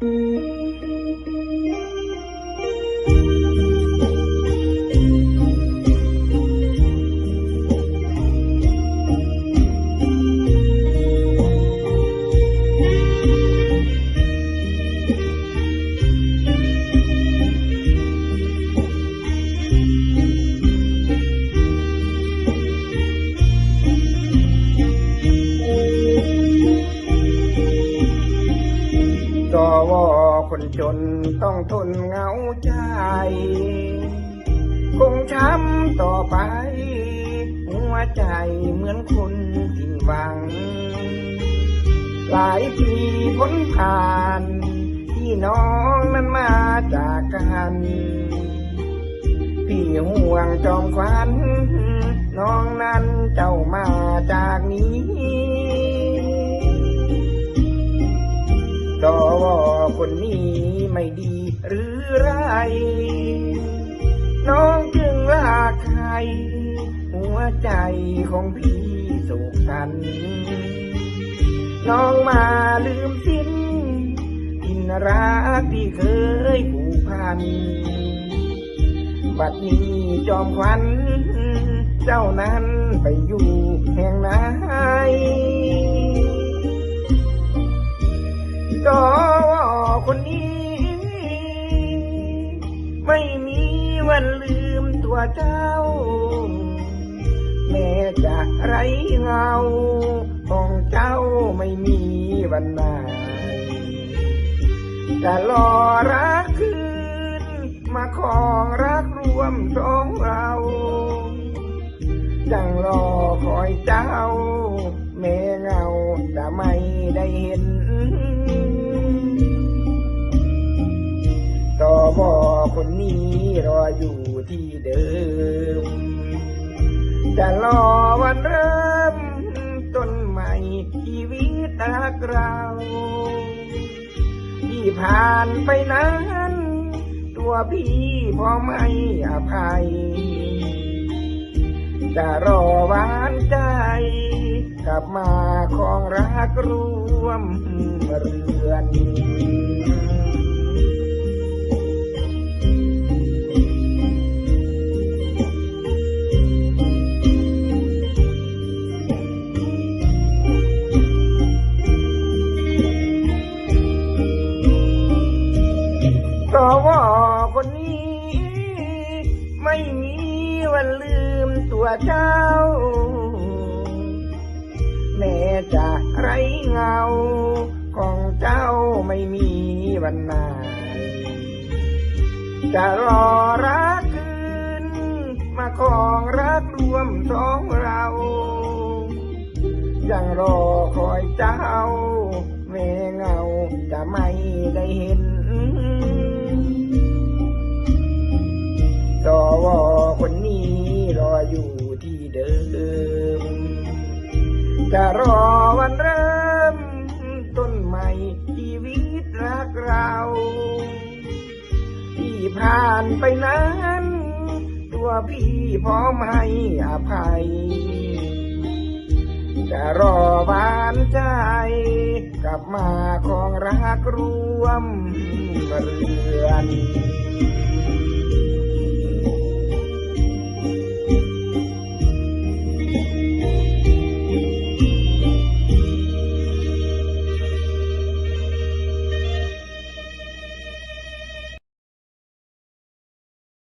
ส วคนจนต้องทนเหงาใจ คงช้ำต่อไป หัวใจเหมือนคนสิ้นหวัง หลายปีพ้นผ่านพี่น้องนั้นมาจากกัน พี่ห่วงจอมควัน คนนี้ไม่ดีหรือไร น้องจึงลาใคร หัวใจของพี่โศกสันน้องมาลืมสิ้นอินรักที่เคยผูกพัน บัดนี้จอมควัน เจ้านั้นไปอยู่แห่งไหนก็ว่า คนนี้ ไม่มีวันลืมตัวเจ้า แม้จะไรเงา ของเจ้าไม่มีวันไหนจะรอรักคืน มาของรักรวมสองเราจังรอคอยเจ้า แม่เงาจะไม่ได้เห็น บอคนนี้รออยู่ที่เดิม จะรอวันเริ่มต้นใหม่ชีวิตรักเรา ที่ผ่านไปนั้น ตัวพี่พอไม่อภัย จะรอหวานใจ กลับมาของรักรวมเรือน ลืมตัวเจ้า แม้จะไรเงา ของเจ้าไม่มีวันไหนจะรอรักคืน มาของรักรวมสองเรายังรอคอยเจ้า แม่เงาจะไม่ได้เห็น อยู่ที่เดิม จะรอวันเริ่ม ต้นใหม่ชีวิตรักเรา ที่ผ่านไปนั้น ตัวพี่พร้อมให้อภัย จะรอหวานใจ กลับมาของรักรวมเรือน